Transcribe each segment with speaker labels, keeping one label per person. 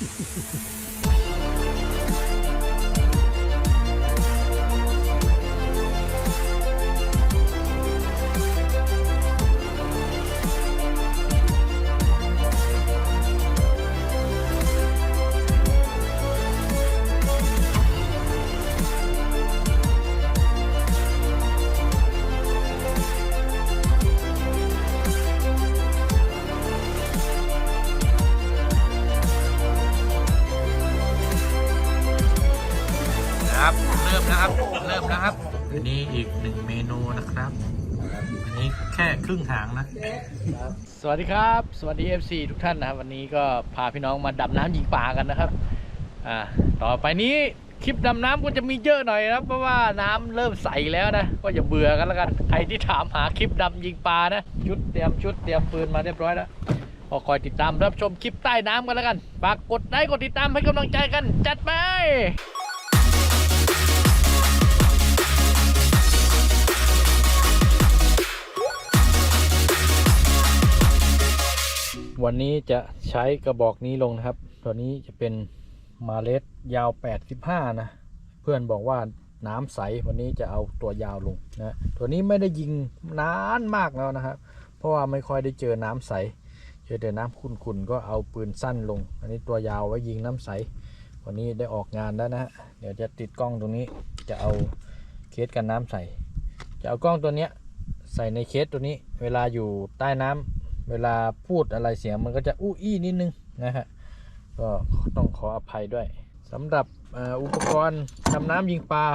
Speaker 1: Ha ha ha ha. ครับ เริ่มนะครับ เริ่มนะครับ อันนี้อีกหนึ่งเมนูนะครับ อันนี้แค่ครึ่งหางนะ
Speaker 2: สวัสดีครับ สวัสดี FC ทุกท่านนะครับ วันนี้ก็พาพี่น้องมาดับน้ำยิงปลากันนะครับ อ่า ต่อไปนี้คลิปดำน้ำก็จะมีเยอะหน่อยนะครับ เพราะว่าน้ำเริ่มใสแล้วนะ ก็อย่าเบื่อกันแล้วกัน ใครที่ถามหาคลิปดำยิงปลานะ ชุดเตรียมชุดเตรียมปืนมาเรียบร้อยแล้วก็คอยติดตามรับชมคลิปใต้น้ำกันแล้วกัน ฝากกดไลค์กดติดตามให้กำลังใจกัน จัดไป วันนี้จะใช้กระบอกนี้ลงนะครับ ตัวนี้จะเป็นมาเลสยาว 85 นะ เพื่อนบอกว่าน้ำใสวันนี้จะเอาตัวยาวลงนะตัวนี้ไม่ได้ยิงนานมากแล้วนะครับ เพราะว่าไม่ค่อยได้เจอน้ำใส เจอแต่น้ำขุ่นๆก็เอาปืนสั้นลง อันนี้ตัวยาวไว้ยิงน้ำใส วันนี้ได้ออกงานแล้วนะฮะเดี๋ยวจะติดกล้องตรงนี้จะเอาเคสกันน้ำใส จะเอากล้องตัวเนี้ยใส่ในเคสตัวนี้ เวลาอยู่ใต้น้ำ เวลาพูดอะไรเสียงมันก็จะอู้อี้นิดนึงนะฮะก็ต้องขออภัยด้วยสำหรับเอ่ออุปกรณ์ดำน้ำยิงปลา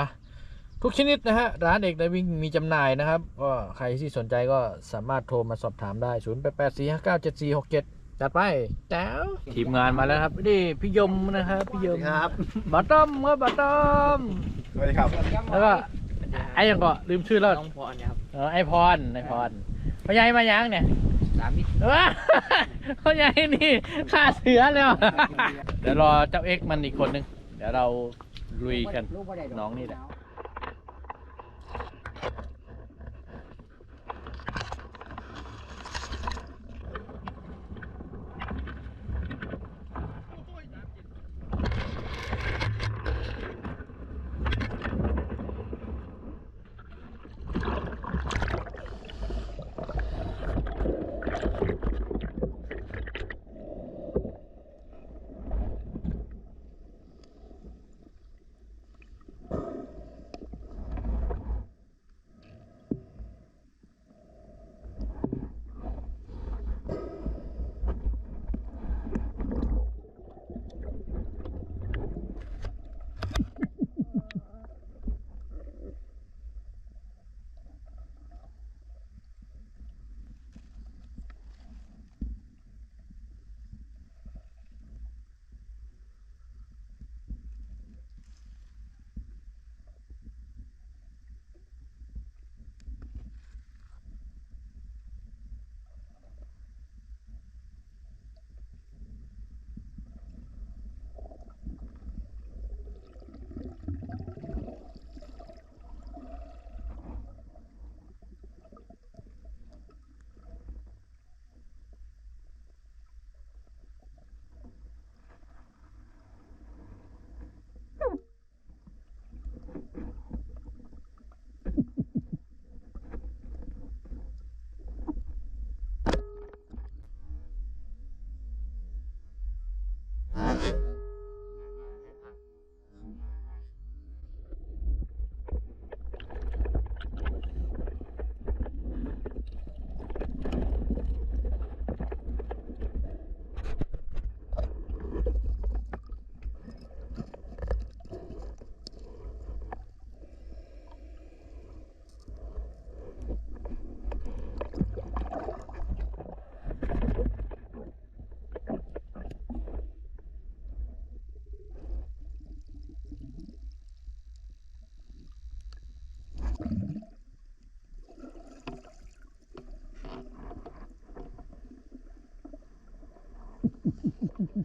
Speaker 2: ทุกชนิดนะฮะร้านเอกไดวิ่งมีจำหน่ายนะครับก็ใครที่สนใจก็สามารถโทรมาสอบถามได้ 0 8 8 4 5 9 7 4 6 7 จัดไปแจ๋วทีมงานมาแล้วครับนี่พี่ยมนะครับพี่ยม
Speaker 3: ครับ
Speaker 2: บัตต้อมครับบัตต้อม
Speaker 3: สวัสดีครับ
Speaker 2: แล้วก็ไอ้ยังก็ลืมชื่อแล้ว
Speaker 4: น้องพรครับ
Speaker 2: เออไอพรไอพรพ่อใหญ่มายังเนี่ย
Speaker 4: สามมิตร
Speaker 2: ว้าพ่อใหญ่นี่ฆ่าเสือแล้ว เดี๋ยวรอเจ้าเอ็กซ์มันอีกคนนึง เดี๋ยวเราลุยกัน
Speaker 4: ลูกบ่ได้ดก
Speaker 2: น้องนี่แหละ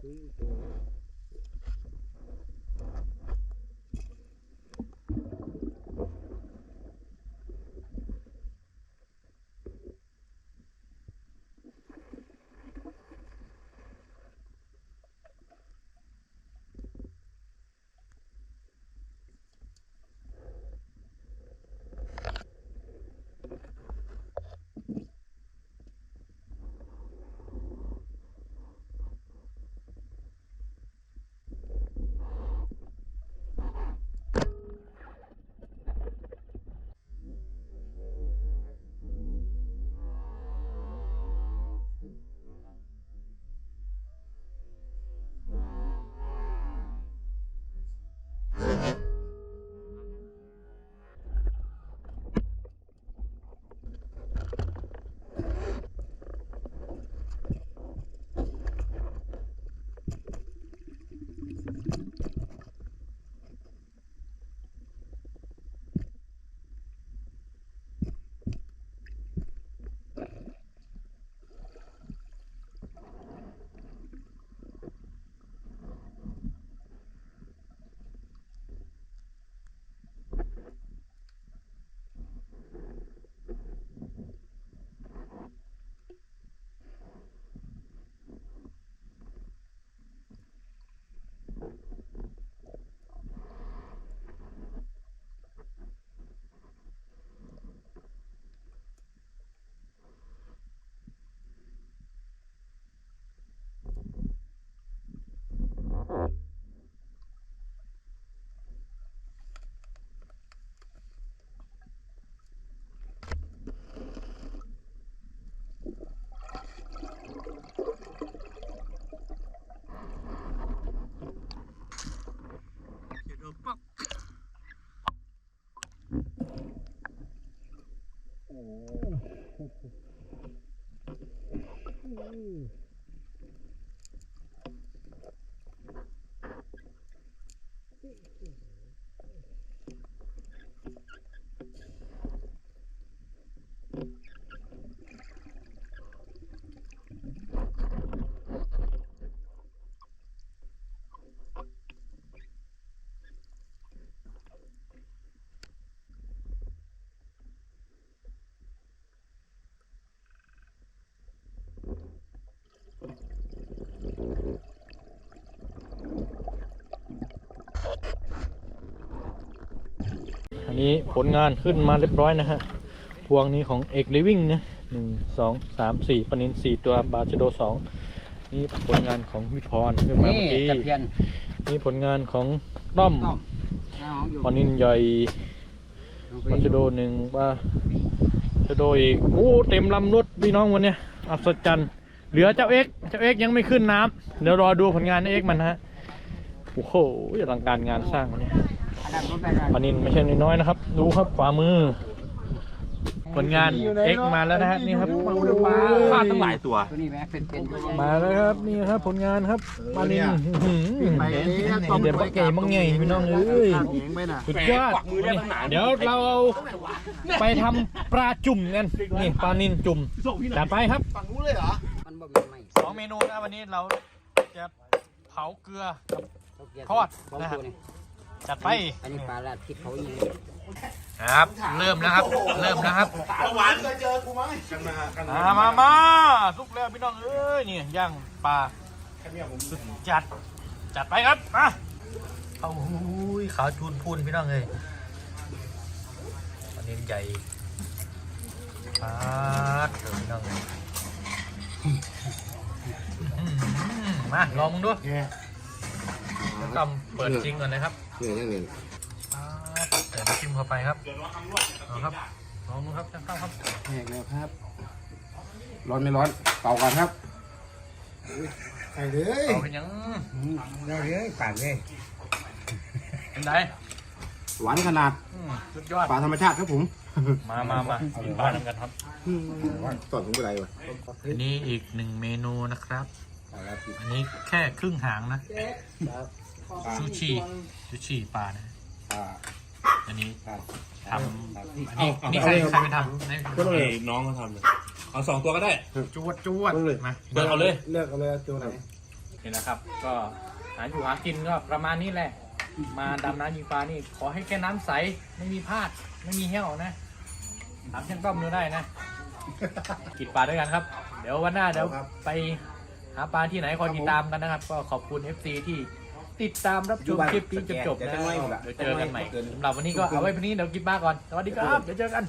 Speaker 2: Please อัน นี้ผลงานขึ้นมาเรียบร้อยนะฮะ พวงนี้ของเอกลิวิ่งนะหนึ่งสองสามสี่ปนินสี่ตัวบาชโดสองนี่ผลงานของวิพรขึ้นมา
Speaker 3: นี่
Speaker 2: เมื่อกี้
Speaker 3: ตะเพียน
Speaker 2: นี่ผลงานของต้อม
Speaker 3: ต้อมเอาอยู่
Speaker 2: ปนินใหญ่บาชโดหนึ่งบาชโดอีกโอ้เต็มลำรถพี่น้องวันเนี้ยอัศจรรย์เหลือเจ้าเอ็กเจ้าเอ็กยังไม่ขึ้นน้ำเดี๋ยวรอดูผลงานเอ็กมันนะฮะโอ้โหอลังการงานสร้างวันนี้
Speaker 3: อันนั้นรถไปได้
Speaker 2: ปลานินไม่ใช่น้อยๆนะครับ ดูครับขวามือ ผลงานเอ็กมาแล้วนะฮะนี่ครับ
Speaker 4: พลาดตั้งหลายตัว
Speaker 3: ตัวนี้แม็กเป็นเป็นด้วย
Speaker 2: มาแล้วครับนี่ครับ ผลงานครับปลานินอื้อหือเดี๋ยวปลาเก๋มังไงพี่น้องเอ้ยสุดยอดเดี๋ยวเราเอาไปทำปลาจุ่มกันนี่ปลานินจุ่มจัดไปครับ
Speaker 3: มันบ่มีไม่
Speaker 2: สองเมนูนะวันนี้เราจะเผาเกลือ
Speaker 3: เขาเกลีย
Speaker 2: ทอด
Speaker 3: สอง
Speaker 2: นะฮะ
Speaker 3: ตัวนี่
Speaker 2: จัดไป
Speaker 3: อันนี้ปลาลาดพริกเขายิง
Speaker 1: ครับ เริ่มแล้วครับ เริ่มแล้วครับ
Speaker 2: มามามาสุกแล้วพี่น้องเอ้ยนี่ย่างปลาสุดจัด จัดไปครับมา
Speaker 1: เอาหูยขาวจูนพูนพี่น้องเลยอันนี้ใหญ่ปาดเถอะพี่น้องเลยอื้อหือมาลองมึงดูแล้วก็เปิดจริงก่อนนะครับ
Speaker 4: เหนื่อยเหนื่อย
Speaker 1: ปาดเดี๋ยวชิมเข้าไปครับเอาครับลองดูครับเข้าครับ
Speaker 4: แหกแล้วครับ ร้อนไม่ร้อนเป่าก่อนครับใส่เลย
Speaker 1: เอาเป็นยัง
Speaker 3: เราเลยปากเลย
Speaker 1: เป็นไง
Speaker 4: หวานขนาด
Speaker 1: อืมสุดยอด
Speaker 4: ปลาธรรมชาติครับผม
Speaker 2: มามามากินปลาทำกันครับ
Speaker 4: สอนผมเป็นไรวะ
Speaker 1: อันนี้อีกหนึ่งเมนูนะครับ อันนี้แค่ครึ่งหางนะ ซูชิซูชิปลานะอันนี้ทำอันนี้อันนี้ใครใครไปทำใน
Speaker 5: ก็เลยน้องเขาทำเลยเอาสองตัวก็ได้
Speaker 1: จวดจวดมา
Speaker 5: เดินเอาเลย
Speaker 4: เลือกเอาเลยตัวไหน
Speaker 2: นี่นะครับ ก็หาอยู่หากินก็ประมาณนี้แหละ มาดำน้ำยิงปลานี่ ขอให้แค่น้ำใสไม่มีพลาดไม่มีเหี้ยวนะถามช่างต้อมดูได้นะกินปลาด้วยกันครับ เดี๋ยววันหน้าเดี๋ยวไปหาปลาที่ไหนคอยติดตามกันนะครับ ก็ขอบคุณ FC ที่ ติดตามรับชมคลิปนี้จนจบนะเดี๋ยวเจอกันใหม่สำหรับวันนี้ก็เอาไว้เพียงนี้เดี๋ยวกินปลาก่อนสวัสดีครับเดี๋ยวเจอกัน